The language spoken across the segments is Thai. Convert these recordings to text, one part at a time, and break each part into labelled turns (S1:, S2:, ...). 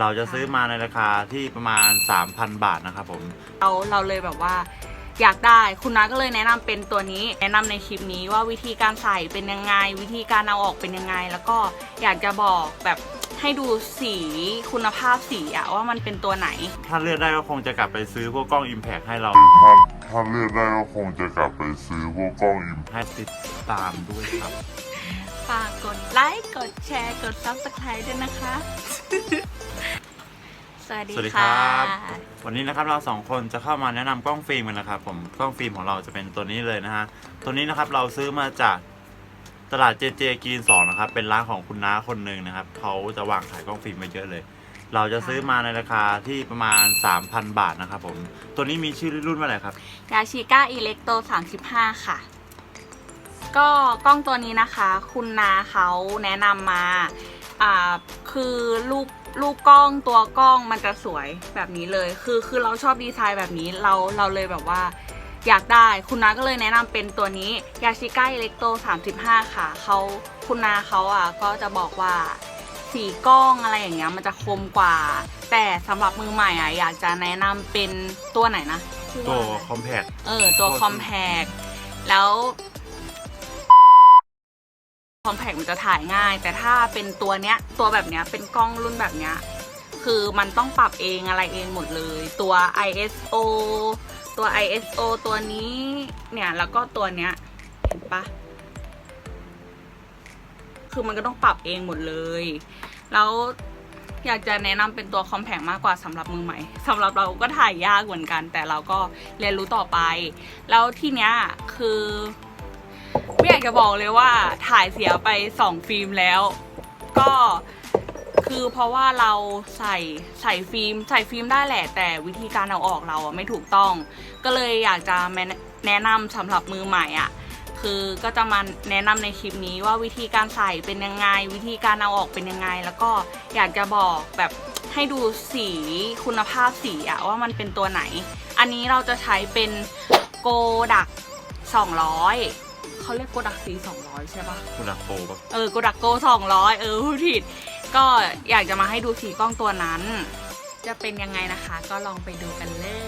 S1: เราจะซื้อมาในราคาที่ประมาณ 3,000 บาทนะครับผม
S2: เราเราเลยแบบว่าอยากได้คุณน้าก็เลยแนะนำเป็นตัวนี้ แนะนำในคลิปนี้ว่าวิธีการใส่เป็นยังไง วิธีการเอาออกเป็นยังไง แล้วก็อยากจะบอกแบบให้ดูสีคุณภาพสีอะว่ามันเป็นตัวไหน
S1: ถ้าเลือกได้ก็คงจะกลับไปซื้อพวกกล้อง Impact ให้เรา
S3: ถ้าถ้าเลือกได้ก็คงจะกลับไปซื้อพวกกล้องอิม
S1: ให้ติดตามด้วยครับ
S2: ฝากกด ไลค์ กดแชร์ กด subscribe ด้วยนะคะ สวัสดี
S1: สวัสดีค
S2: ค่ะ
S1: รับ วันนี้นะครับเราสองคนจะเข้ามาแนะนำกล้องฟิล์มกันนะครับผมกล้องฟิล์มของเราจะเป็นตัวนี้เลยนะฮะตัวนี้นะครับเราซื้อมาจากตลาดเจเจกีนสองนะครับเป็นร้านของคุณน้าคนหนึ่งนะครับเขาจะวางขายกล้องฟิล์มมาเยอะเลย เราจะซื้อมาในราคาที่ประมาณ 3,000 บาทนะครับผมตัวนี้มีชื่อรุ่นว่าอะไรครับ
S2: ยาชิก้าอิเล็กโต35 ค่ะ ก็กล้องตัวนี้นะคะ คุณนาเขาแนะนำมาอ่าคือลูกลูกกล้องตัวกล้องมันจะสวยแบบนี้เลย คือคือเราชอบดีไซน์แบบนี้เราเราเลยแบบว่าอยากได้คุณนาก็เลยแนะนำเป็นตัวนี้ยาชิก้าอิเล็กโต35 ค่ะเขาคุณนาเขาอะก็จะบอกว่าสีกล้องอะไรอย่างเงี้ยมันจะคมกว่า แต่สำหรับมือใหม่อะอยากจะแนะนำเป็นตัวไหนนะชื่อ
S1: ตัว
S2: ว่าอะไร
S1: คอมแพค
S2: เออตัว
S1: ตัว
S2: คอมแพกแล้ว คอมแพกมันจะถ่ายง่าย แต่ถ้าเป็นตัวเนี้ยตัวแบบเนี้ยเป็นกล้องรุ่นแบบเนี้ยคือมันต้องปรับเองอะไรเองหมดเลย ตัว ISO ตัว ISO ตัวนี้เนี่ยแล้วก็ตัวเนี้ยเห็นปะคือมันก็ต้องปรับเองหมดเลย แล้วอยากจะแนะนำเป็นตัวคอมแพกมากกว่าสำหรับมือใหม่สำหรับเราก็ถ่ายยากเหมือนกัน แต่เราก็เรียนรู้ต่อไป แล้วที่เนี้ยคือ ไม่อยากจะบอกเลยว่าถ่ายเสียไปสองฟิล์มแล้ว ก็คือเพราะว่าเราใส่ใส่ฟิล์ม ใส่ฟิล์มได้แหละ แต่วิธีการเอาออกเราอะไม่ถูกต้อง ก็เลยอยากจะแนะแนะนำสำหรับมือใหม่อะคือก็จะมาแนะนำในคลิปนี้ว่าวิธีการใส่เป็นยังไง วิธีการเอาออกเป็นยังไง แล้วก็อยากจะบอกแบบให้ดูสีคุณภาพสีอะว่ามันเป็นตัวไหน อันนี้เราจะใช้เป็นโกดัก200 เขาเรียกโกดักสี200ใช่ปะ
S1: คุณดักโปรปะ
S2: เออโกดักโก200เออพูดผิด ก็อยากจะมาให้ดูสีกล้องตัวนั้น จะเป็นยังไงนะคะ ก็ลองไปดูกันเลย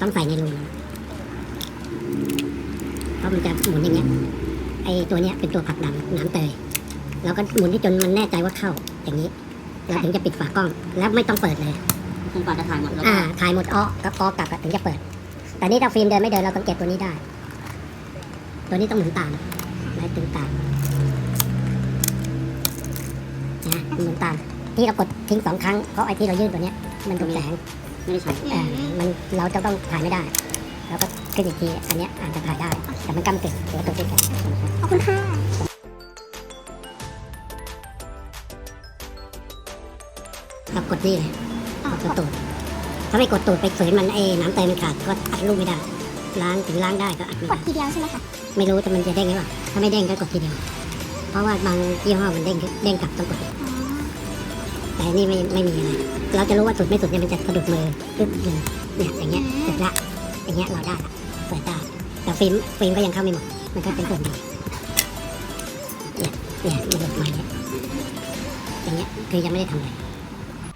S4: ต้องใส่ในรูเพราะมันจะหมุนอย่างเงี้ย ไอตัวเนี้ยเป็นตัวผลักดันน้ำเตยเราก็หมุนที่จนมันแน่ใจว่าเข้าอย่างนี้ เราถึงจะปิดฝากล้อง แล้วไม่ต้องเปิดเลย
S5: จนกว่าจะถ่ายหมดแล้ว
S4: อ่าถ่ายหมดอ้อก็อ้อกลับอะถึงจะเปิด แต่นี่ถ้าฟิล์มเดินไม่เดินเราสังเกตตัวนี้ได้ ตัวนี้ต้องหมุนตามนะตึงตามนะหมุนตามที่เรากดทิ้งสองครั้งเพราะไอ้ที่เรายื่นตัวเนี้ยมันโดนแสง
S5: ไม่ได้ใช้
S4: เอ่อมันเราจะต้องถ่ายไม่ได้ แล้วก็ขึ้นอีกทีอันเนี้ยอาจจะถ่ายได้ แต่มันกำกึ่งหรือว่าตัวติดกัน
S5: ขอบคุณค่ะ
S4: เรากดนี่เลยกดตูดถ้าไม่กดตูดไปฝืนมันเอ้น้ำเตยมันขาดก็อัดลูกไม่ได้ ล้างถึงล้างได้ก็อัดไม่
S5: ก
S4: ได้
S5: ดทีเดียวใช่ไหมคะ
S4: ไม่รู้แต่มันจะเด้งหรือเปล่าถ้าไม่เด้งก็กดทีเดียว เพราะว่าบางยี่ห้อมันเด้งเด้งกลับต้องกดอีก
S5: อ๋อ
S4: แต่อันนี่ไม่ไม่มีอะไรเราจะรู้ว่าสุดไม่สุดเนี่ยมันจะสะดุดมือปึ๊บหนึ่งเนี่ยอย่างเงี้ยสุดละอย่างเงี้ยเราได้ละเปิดได้แต่ฟิล์มฟิล์มก็ยังเข้าไม่หมดมันก็เป็นส่วนดีเนี่ยเนี่ยมันหลุดมาเนี่ยอย่างเงี้ยคือยังไม่ได้ทำอะไร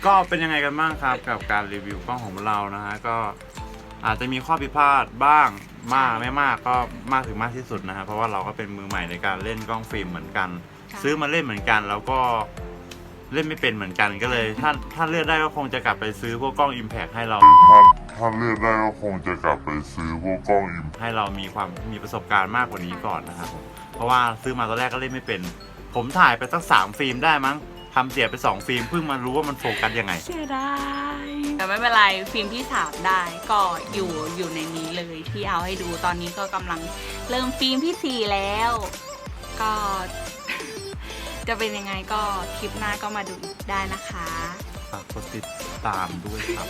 S1: ก็เป็นยังไงกันบ้างครับกับการรีวิวกล้องของเรานะฮะก็อาจจะมีข้อผิดพลาดบ้างมากไม่มากก็มากถึงมากที่สุดนะฮะเพราะว่าเราก็เป็นมือใหม่ในการเล่นกล้องฟิล์มเหมือนกัน
S2: ใช่
S1: ซื้อมาเล่นเหมือนกันแล้วก็ เล่นไม่เป็นเหมือนกันก็เลย ถ้าถ้าเลือกได้ก็คงจะกลับไปซื้อพวกกล้อง Impact ให้เรา
S3: ถ้าถ้าเลือกได้ก็คงจะกลับไปซื้อพวกกล้องอิม
S1: ให้เรามีความมีประสบการณ์มากกว่านี้ก่อนนะครับผมเพราะว่าซื้อมาตอนแรกก็เล่นไม่เป็น ผมถ่ายไปสักสามฟิล์มได้มั้งทำเสียไปสองฟิล์มเพิ่งมารู้ว่ามันโฟกัสยังไง
S2: เสียดายแต่ไม่เป็นไรฟิล์มที่สามได้ก็อยู่อยู่ในนี้เลยที่เอาให้ดูตอนนี้ก็กำลังเริ่มฟิล์มที่สี่แล้ว ก็ จะเป็นยังไงก็คลิปหน้าก็มาดูอีกได้นะคะ
S1: ฝากกดติดตามด้วยครับ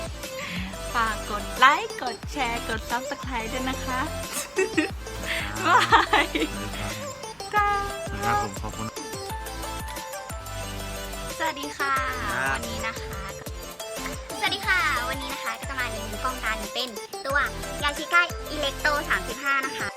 S2: ฝากกดไลค์ กดแชร์ กด subscribe ด้วยนะคะบายจ้า
S1: นะครับผมขอบคุณ
S5: สวัสดีค่ะ
S1: ครับ
S5: วันนี้นะคะ สวัสดีค่ะ วันนี้นะคะก็จะมารีวิวกล้องกันเป็นตัวยาชิก้าอิเล็กโต 35 นะคะ